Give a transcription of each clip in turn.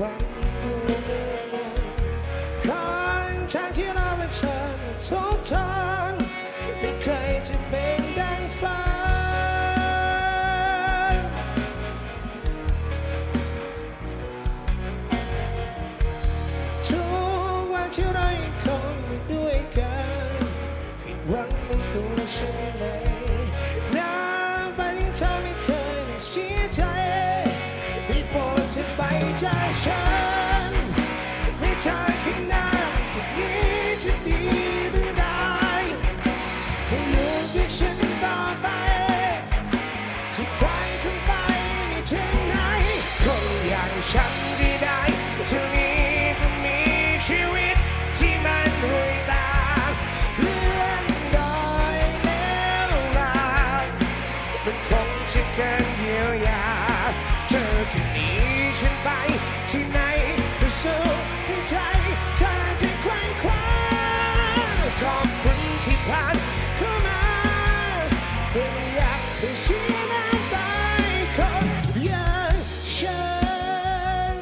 Time, time, you know, it's time, so time. ใจฉันไม่เธอข้างหน้าจากนี้จะดีหรือร้ายให้อยู่กับฉันต่อไปจะใจขึ้นไปถึงไหนคนอย่างฉัน ผ่านเข้ามาไม่อยากให้เสียน้ำตาให้คนอย่างฉัน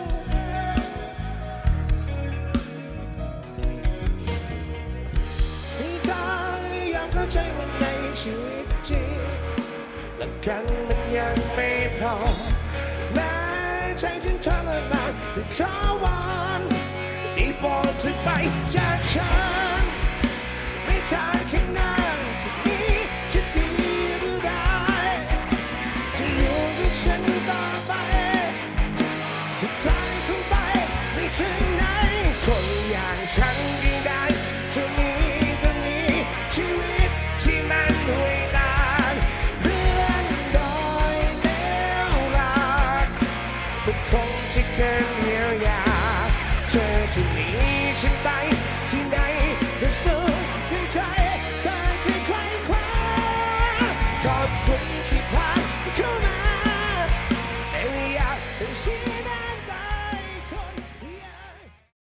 ไม่ต้องยอมเข้าใจว่าในชีวิตจริงหลักกันมันยังไม่พอแม้ใจฉันทรมานแต่ขอวอ She